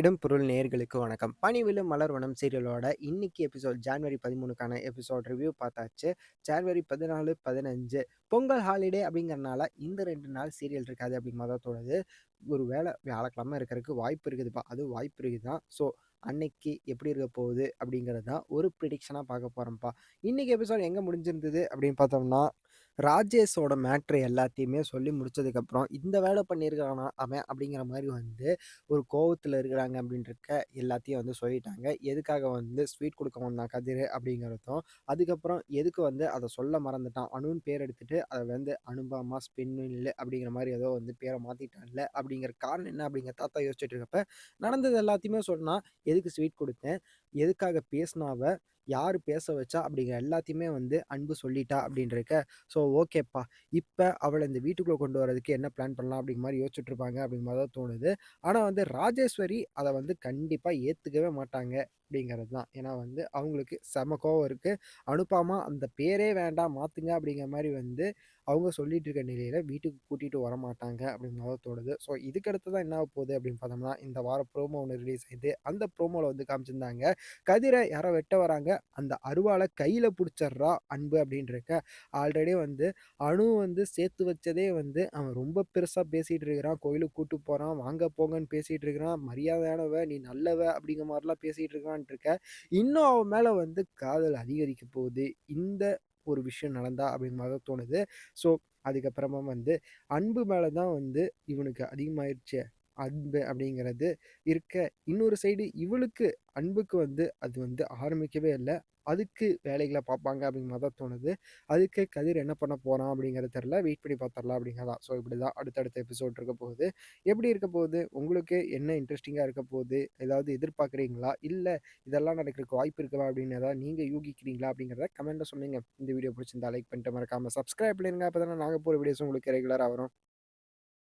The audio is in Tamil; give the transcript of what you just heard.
இடம் பொருள் நேர்களுக்கு வணக்கம். மலர் மலர்வனம் சீரியலோட இன்னைக்கு எபிசோட் ஜான்வரி 13க்கான எபிசோட் ரிவ்யூ பார்த்தாச்சு. ஜான்வரி 14, 15 பொங்கல் ஹாலிடே அப்படிங்கிறனால இந்த ரெண்டு நாள் சீரியல் இருக்காது அப்படிங்கிற தான் தோணுது. ஒரு வேளை வியாழக்கிழமை இருக்கிறதுக்கு வாய்ப்பு இருக்குதுப்பா. அதுவும் வாய்ப்பு இருக்குது தான். ஸோ அன்னைக்கு எப்படி இருக்க போகுது அப்படிங்கிறது தான் ஒரு ப்ரிடிக்ஷனாக பார்க்க போகிறோம்ப்பா இன்றைக்கி எபிசோட் எங்கே முடிஞ்சிருந்தது அப்படின்னு பார்த்தோம்னா, ராஜேஷோட மேட்ரு எல்லாத்தையுமே சொல்லி முடிச்சதுக்கப்புறம், இந்த வேலை பண்ணியிருக்கானா அவன் அப்படிங்கிற மாதிரி வந்து ஒரு கோவத்தில் இருக்கிறாங்க அப்படின்றக்க எல்லாத்தையும் வந்து சொல்லிட்டாங்க. எதுக்காக வந்து ஸ்வீட் கொடுக்க வந்தான் கதிர் அப்படிங்கிறதும், அதுக்கப்புறம் எதுக்கு வந்து அதை சொல்ல மறந்துட்டான். அனுன்னு பேர் எடுத்துட்டு அதை வந்து அனுபவமாக ஸ்பின்னில் அப்படிங்கிற மாதிரி ஏதோ வந்து பேரை மாற்றிட்டான்ல அப்படிங்கிற காரணம் என்ன அப்படிங்கிற தாத்தா யோசிச்சுட்டு இருக்கப்ப, நடந்தது எல்லாத்தையுமே சொன்னான். எதுக்கு ஸ்வீட் கொடுத்தேன் எதுக்காக பேசினாவ யார் பேச வச்சா? அப்படிங்கிற எல்லாத்தையுமே வந்து அன்பு சொல்லிட்டா அப்படின்றக்க, ஸோ ஓகேப்பா. இப்போ அவளை இந்த வீட்டுக்குள்ளே கொண்டு வரதுக்கு என்ன பிளான் பண்ணலாம் அப்படிங்கிற மாதிரி யோசிச்சுட்டு இருப்பாங்க அப்படிங்கிற மாதிரி தான் தோணுது. ஆனால் வந்து ராஜேஸ்வரி அதை வந்து கண்டிப்பாக ஏற்றுக்கவே மாட்டாங்க அப்படிங்கிறது தான். ஏன்னா வந்து அவங்களுக்கு செம கோவம் இருக்குது அனுப்பாமா அந்த பேரே வேண்டாம் மாற்றுங்க அப்படிங்கிற மாதிரி வந்து அவங்க சொல்லிட்டு இருக்க நிலையில் வீட்டுக்கு கூட்டிகிட்டு வரமாட்டாங்க அப்படிங்கிற மாரி தோணுது. ஸோ இதுக்கு அடுத்து தான் என்ன ஆக போகுது அப்படின்னு பார்த்தோம்னா, இந்த வாரம் ப்ரோமோ ஒன்று ரிலீஸ் ஆகிது அந்த ப்ரோமோவில் வந்து காமிச்சிருந்தாங்க. கதிரை யாரோ வெட்ட வராங்க. அந்த அருவாளை கையில் பிடிச்சிட்றா அன்பு அப்படின்றக்க, ஆல்ரெடி வந்து அணு வந்து சேர்த்து வச்சதே வந்து அவன் ரொம்ப பெருசாக பேசிகிட்டு இருக்கிறான். கோயிலுக்கு கூட்டு போகிறான் வாங்க போங்கன்னு பேசிகிட்டு இருக்கிறான். மரியாதையானவ, நீ நல்லவ அப்படிங்கிற மாதிரிலாம் பேசிகிட்டு இருக்கான்ட்டு இருக்க. இன்னும் அவன் மேலே வந்து காதல் அதிகரிக்க போகுது. இந்த ஒரு விஷயம் நடந்தா அப்படிங்கிற மாதிரி தோணுது. ஸோ அதுக்கப்புறமா வந்து அன்பு மேலே தான் வந்து இவனுக்கு அதிகமாயிடுச்சு அன்பு அப்படிங்கிறது இருக்க, இன்னொரு சைடு இவளுக்கு அன்புக்கு வந்து அது வந்து ஆரம்பிக்கவே இல்லை அதுக்கு வேலைகளை பார்ப்பாங்க அப்படிங்கிற மாதிரி தான் தோணுது. அதுக்கு கதிர் என்ன பண்ண போகிறான் அப்படிங்கிறது தெரில வெயிட் பண்ணி பார்த்துடலாம் அப்படிங்கிறதா ஸோ ஸோ இப்படிதான் அடுத்தடுத்த எபிசோட் இருக்க போகுது. எப்படி இருக்க போகுது? உங்களுக்கு என்ன இன்ட்ரெஸ்டிங்காக இருக்க போகுது? ஏதாவது எதிர்பார்க்குறீங்களா? இல்லை இதெல்லாம் நடக்கிறதுக்கு வாய்ப்பு இருக்குதா அப்படின்னு ஏதாவது நீங்கள் யூகிக்கிறீங்களா? அப்படிங்கிறத கமெண்ட்டில் சொன்னீங்க இந்த வீடியோ பிடிச்சிருந்தா லைக் பண்ணிட்டு மறக்காமல் சப்ஸ்கிரைப் பண்ணிருங்க. அப்பதானே நாங்கள் போகிற வீடியோஸ் உங்களுக்கு ரெகுலராக வரும்.